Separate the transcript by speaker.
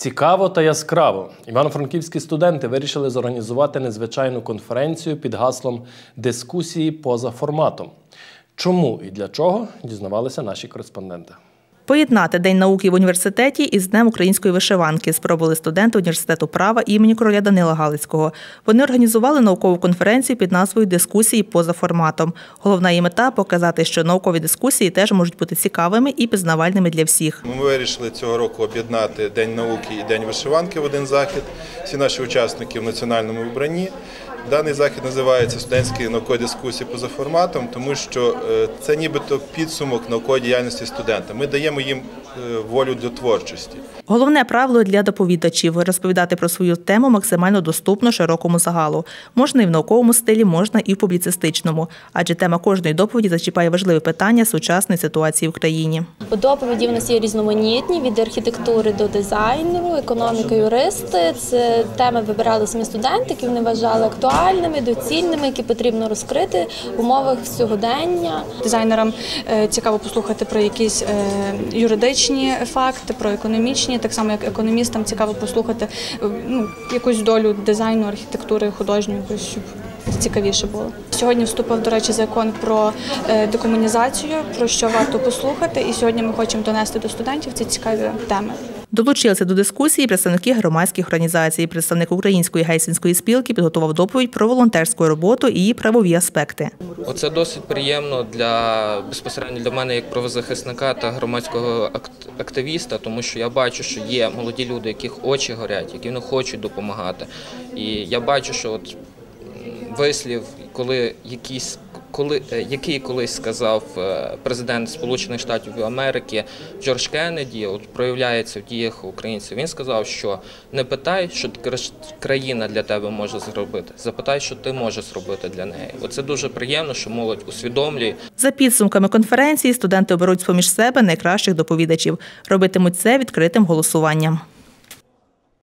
Speaker 1: Цікаво та яскраво. Івано-франківські студенти вирішили зорганізувати незвичайну конференцію під гаслом дискусії поза форматом. Чому і для чого дізнавалися наші кореспонденти.
Speaker 2: Поєднати День науки в університеті із Днем української вишиванки спробували студенти університету права імені короля Данила Галицького. Вони організували наукову конференцію під назвою Дискусії поза форматом. Головна її мета показати, що наукові дискусії теж можуть бути цікавими і пізнавальними для всіх.
Speaker 3: Ми вирішили цього року об'єднати День науки і День вишиванки в один захід. Всі наші учасники в національному вибранні. Даний захід називається студентські наукові дискусії поза форматом, тому що е, це нібито підсумок наукової діяльності студента. Ми даємо їм волю до творчості.
Speaker 2: Головне правило для доповідачів розповідати про свою тему максимально доступно широкому загалу. Можна і в науковому стилі, можна і в публіцистичному, адже тема кожної доповіді зачіпає важливі питання сучасної ситуації в країні.
Speaker 4: Доповіді в нас є різноманітні від архітектури до дизайнеру, економіка, юристи. Це теми вибирали самі студенти, які вони вважали актуальними, доцільними, які потрібно розкрити в умовах сьогодення.
Speaker 5: Дизайнерам е, цікаво послухати про якісь е, юридичні факти, про економічні, так само як економістам цікаво послухати е, ну, якусь долю дизайну, архітектури, художньої, щоб цікавіше було. Сьогодні вступив, до речі, закон про е, декомунізацію, про що варто послухати. І сьогодні ми хочемо донести до студентів ці цікаві теми.
Speaker 2: Долучилися до дискусії представники громадських організацій. Представник Української гельсінської спілки підготував доповідь про волонтерську роботу і її правові аспекти.
Speaker 6: Оце досить приємно для безпосередньо для мене як правозахисника та громадського активіста, тому що я бачу, що є молоді люди, яких очі горять, які не хочуть допомагати. І я бачу, що от вислів, коли якийсь коли який колись сказав президент Сполучених Штатів Америки Джордж Кеннеді, от проявляється в діях українців. Він сказав, що не питай, що країна для тебе може зробити. Запитай, що ти можеш зробити для неї. Оце дуже приємно, що молодь усвідомлює.
Speaker 2: За підсумками конференції студенти оберуть з поміж себе найкращих доповідачів. Робитимуть це відкритим голосуванням.